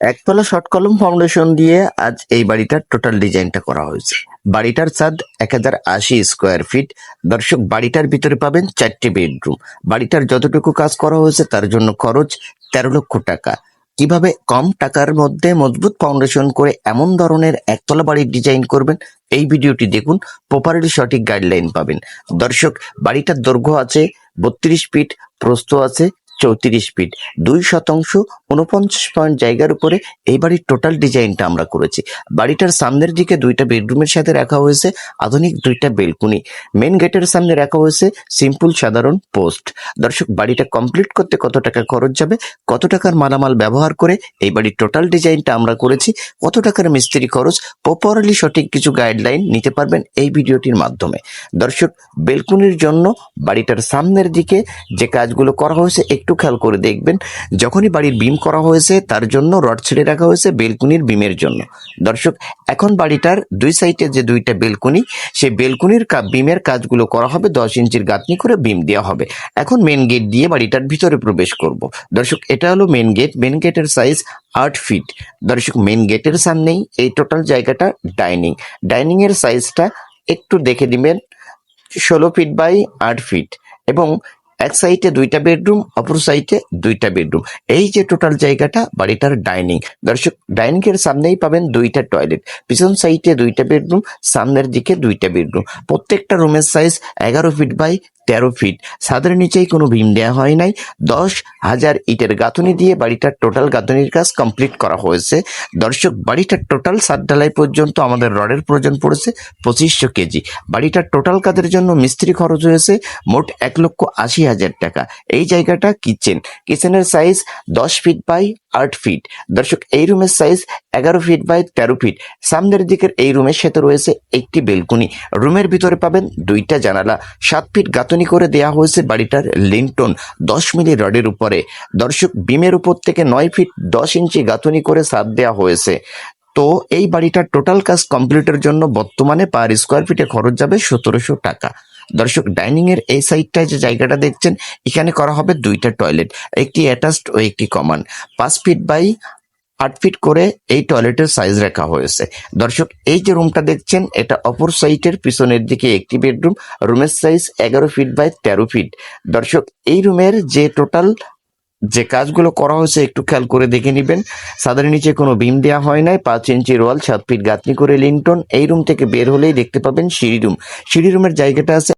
একতলা শর্ট কলম ফাউন্ডেশন দিয়ে আজ এই বাড়িটার টোটাল ডিজাইনটা করা হয়েছে। বাড়িটার ছাদ এক হাজার আশি স্কোয়ার ফিট। দর্শক, বাড়িটার ভিতরে পাবেন চারটি বেডরুম। বাড়িটার যতটুকু কাজ করা হয়েছে তার জন্য খরচ তেরো লক্ষ টাকা। কীভাবে কম টাকার মধ্যে মজবুত ফাউন্ডেশন করে এমন ধরনের একতলা বাড়ির ডিজাইন করবেন, এই ভিডিওটি দেখুন। প্রপারলি সঠিক গাইডলাইন পাবেন। দর্শক, বাড়িটার দৈর্ঘ্য আছে বত্রিশ ফিট, প্রস্থ আছে চৌত্রিশ ফিট দুই শতাংশ উনপঞ্চাশ পয়েন্ট জায়গার উপরে এই বাড়ির টোটাল ডিজাইনটা আমরা করেছি। বাড়িটার সামনের দিকে দুইটা বেডরুমের সাথে রাখা হয়েছে, আধুনিক দুইটা বেলকুনি। মেন গেটের সামনে রাখা হয়েছে সিম্পল সাধারণ পোস্ট দর্শক, বাড়িটা কমপ্লিট করতে কত টাকা খরচ যাবে, কত টাকার মালামাল ব্যবহার করে এই বাড়ির টোটাল ডিজাইনটা আমরা করেছি, কত টাকার মিস্ত্রি খরচ প্রপারলি সঠিক কিছু গাইডলাইন নিতে পারবেন এই ভিডিওটির মাধ্যমে। দর্শক, বেলকুনির জন্য বাড়িটার সামনের দিকে যে কাজগুলো করা হয়েছে, একটু খেয়াল করে দেখবেন, যখনই বাড়ির বিম করা হয়েছে তার জন্য রড ছেড়ে রাখা হয়েছে বেলকুনির বিমের জন্য। দর্শক, এখন বাড়িটার দুই সাইডে যে দুইটা বেলকুনি, সেই বেলকুনির বিমের কাজগুলো করা হবে, দশ ইঞ্চির গাঁথনি করে বিম দেওয়া হবে। এখন মেন গেট দিয়ে বাড়িটার ভিতরে প্রবেশ করব। দর্শক, এটা হলো মেন গেট মেন গেটের সাইজ আট ফিট দর্শক মেন গেটের সামনেই এই টোটাল জায়গাটা ডাইনিং ডাইনিং এর সাইজটা একটু দেখে দিবেন, ষোলো ফিট বাই আট ফিট এবং এক সাইডে দুইটা বেডরুম অপর সাইডে দুইটা বেডরুম এই যে টোটাল জায়গাটা, বাড়িটার ডাইনিং দর্শক ডাইনিং এর সামনেই পাবেন দুইটা টয়লেট পিছন সাইডে দুইটা বেডরুম সামনের দিকে দুইটা বেডরুম প্রত্যেকটা রুমের সাইজ এগারো ফিট বাই তেরো ফিট ছাদের নিচেই কোনো ভীম দেওয়া হয় নাই। দশ হাজার ইটের গাঁথনি দিয়ে বাড়িটার টোটাল গাঁথনির কাজ কমপ্লিট করা হয়েছে। দর্শক বাড়িটার টোটাল সাত ঢালাই পর্যন্ত আমাদের রডের প্রয়োজন পড়েছে পঁচিশশো কেজি। বাড়িটার টোটাল কাজের জন্য মিস্ত্রি খরচ হয়েছে? মোট এক লক্ষ আশি হাজার টাকা। এই জায়গাটা কিচেন কিচেনের সাইজ দশ ফিট বাই আট ফিট দর্শক, এই রুমের সাইজ এগারো ফিট বাই তেরো ফিট সামনের দিকের এই রুমের সাথে রয়েছে একটি বেলকুনি। রুমের ভিতরে পাবেন দুইটা জানালা। সাত ফিট গাঁথনি করে দেয়া হয়েছে বাড়িটার লিন্টন। দশ মিলি রডের উপরে। দর্শক, বিমের উপর থেকে নয় ফিট দশ ইঞ্চি গাঁথনি করে সাত দেওয়া হয়েছে। তো এই বাড়িটার টোটাল কাজ কমপ্লিটের জন্য বর্তমানে পার স্কোয়ার ফিটে খরচ যাবে সতেরোশো টাকা। দর্শক ডাইনিং এর এই সাইডটায় যে জায়গাটা দেখছেন, এখানে করা হবে দুইটা টয়লেট, একটি অ্যাটাচড ও একটি কমন। পাঁচ ফিট বাই আট ফিট করে এই টয়লেটের সাইজ রাখা হয়েছে। দর্শক, এই যে রুমটা দেখছেন, এটা অপর সাইটের পিছনের দিকে একটি বেডরুম রুমের সাইজ এগারো ফিট বাই তেরো ফিট দর্শক, এই রুমের যে টোটাল যে কাজগুলো করা হয়েছে, একটু খেয়াল করে দেখে নিবেন। সাদের নিচে কোনো বিম দেওয়া হয় নাই, পাঁচ ইঞ্চি ওয়াল সাত ফিট গাঁথনি করে লিন্টন এই রুম থেকে বের হলেই দেখতে পাবেন সিঁড়ি রুম সিঁড়ি রুমের জায়গাটা আছে